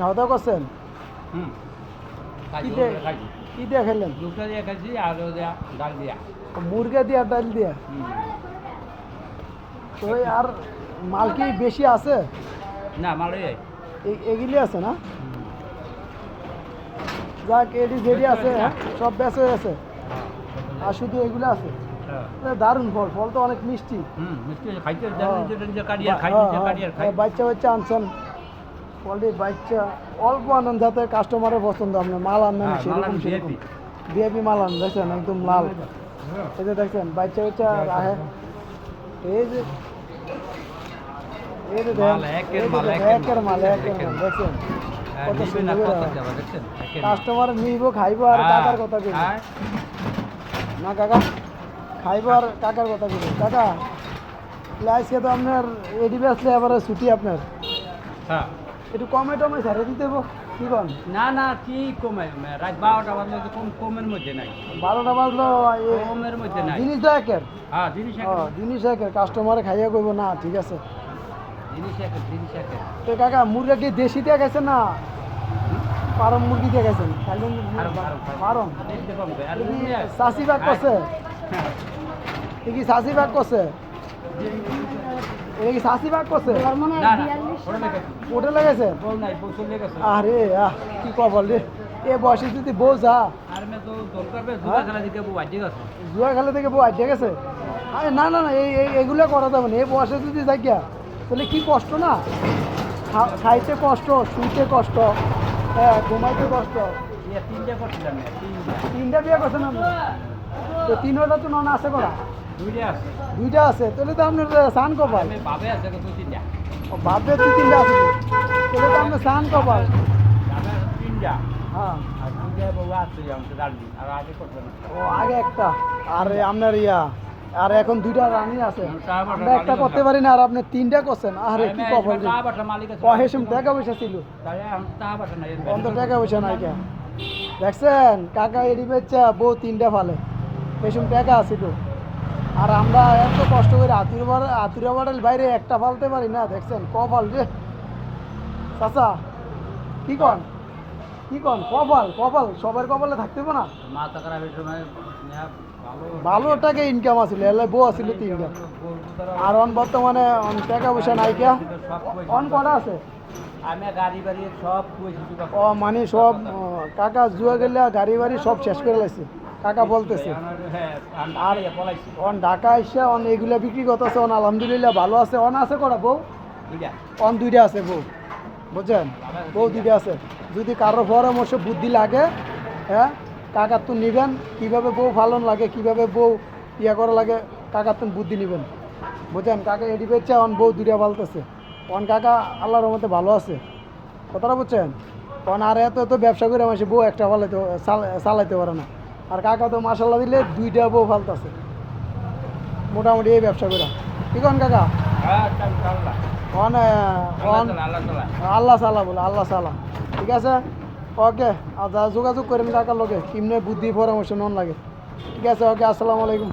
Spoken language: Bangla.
খাওয়া দাওয়া করছেন কি দিয়ে খেলেন? দুটো দিয়ে খাইছি আর ডাল দিয়া। মুরগা দিয়ে ডাল দিয়ে। তো আর মাল কি বেশি আছে? না মালই এ- এগুলি আছে না? যাক এডি যেডি আছে হ্যাঁ, সব হয়ে। আছে আর শুধু এগুলো আছে? এ দারুণ ফল ফল তো অনেক মিষ্টি। হ্যাঁ। হ্যাঁ, হ্যাঁ, হ্যাঁ, বাচ্চা বাচ্চা আনছেন। ফলটি বাচ্চা অল্প আনেন যাতে কাস্টমারের পছন্দ আপনার মাল হ্যাঁ, মাল সেরকম সেরকম। VIP মাল আনেন দেখছেন? একদম লাল। এই যে দেখছেন বাচ্চা বাচ্চা আহে। এই যে এই যে দেখেন, মাল একের। দেখছেন? হ্যাঁ। কাস্টমার নিব খাইবো আর হ্যাঁ, কাকার কথা হ্যাঁ। না কাকা? খাইবো আর কাকার কথা কইব। কাকা লাইসকে তো আপনার এডি বেসলে ছুটি আপনার। হ্যাঁ। একটু কমে টমে ছাড়ে দিতে কি কন না না কি কমে? রাত বারোটা বাজলে তো কম কমের মধ্যে নাই। বারোটা বাজলো কমের মধ্যে নাই। জিনিস তো একের। হ্যাঁ জিনিস জিনিস একের। কাস্টমারে খাইয়া কইব না ঠিক আছে। জিনিস একের জিনিস একের। তো কাকা মুরগা কি দেশি দিয়ে গেছেন না? ফার্ম মুরগি দিয়ে গেছেন কম কি সাসি বাগ করছে? হ্যাঁ। কি সাসি বাগ করছে? এটা কি করছে? না না ওটা লেগেছে। আরে আহ কি কবল রে? এ বয়সে যদি বউ যা। হ্যাঁ? জুয়া খেলা থেকে বউ আড্ডে গেছে? আরে না না না এই এই- এগুলো করা যাবে না। এই বয়সে যদি যাই গিয়া তাহলে কি কষ্ট না? খাইতে কষ্ট শুইতে কষ্ট হ্যাঁ ঘুমাইতে কষ্ট। তিনটা করছিলাম না তিনটা। বিয়ে আপনি তো তিনটা তো নন আছে করা। দুইটা আছে। তাহলে তো আপনার সান কপাল। বাবে আছে তিনটা। আছে। তাহলে তো আপনার সান কপাল। হ্যাঁ। আগে ও আগে একটা। আর আপনার ইয়া। আর এখন দুইটা রানি আছে। আমরা একটা করতে পারি না আর আপনি তিনটা করছেন। আরে কি কপাল রে টাকা পয়সা ছিল? টাকা পয়সা নাই। অন্ত টাকা পয়সা নাই কে? দেখছেন? কাকা এডি বেচা বউ তিনটা ফালে। এসম টাকা আছিল। আর আমরা এত কষ্ট করে আতুর বার আতুরা বাইরে একটা ফালতে পারি না দেখছেন? কপাল রে। চাচা কি কন? কি কন? কপাল কপাল সবার কপালে থাকতে না? ভালো। টাকা ইনকাম আছিল এলে বউ আছিল তিনটা। আর অন বর্তমানে অন টাকা পয়সা নাই নাইকিয়া অন কটা আছে? আমি গাড়ি বাড়ি সব ও মানে সব কাকা জুয়া গেলে গাড়ি বাড়ি সব শেষ করে লাগছে কাকা বলতেছে। আর অন ঢাকা এসে অন এগুলা বিক্রি করতেছে, অন আলহামদুলিল্লাহ ভালো আছে। অন আছে কটা বউ? অন দুইটা আছে বউ। বুঝছেন? বউ দুইটা আছে। যদি কারও পরামর্শ বুদ্ধি লাগে হ্যাঁ কাকার তো নিবেন। কীভাবে বউ পালন লাগে, কীভাবে বউ ইয়া করা লাগে, কাকার তো বুদ্ধি নিবেন। বুঝছেন? কাকা এডি পেয়েছে অন বউ দুইটা পালতেছে। অন কাকা আল্লাহর মধ্যে ভালো আছে। কথাটা বুঝছেন? অন আর এত এত ব্যবসা করে মাসে বউ একটা পালাইতে চাল- চালাইতে পারে না। আর কাকা তো মাসাল্লাহ দিলে দুইটা বউ ফালতাছে। মোটামুটি এই ব্যবসা করে কি কন কাকা? আল্লাহ সালা বলে, আল্লাহ সালা। ঠিক আছে? ওকে, আর যা যোগাযোগ করেন কাকার লোকে কিমনে বুদ্ধি পরামর্শ নন লাগে। ঠিক আছে, ওকে, আসসালামু আলাইকুম।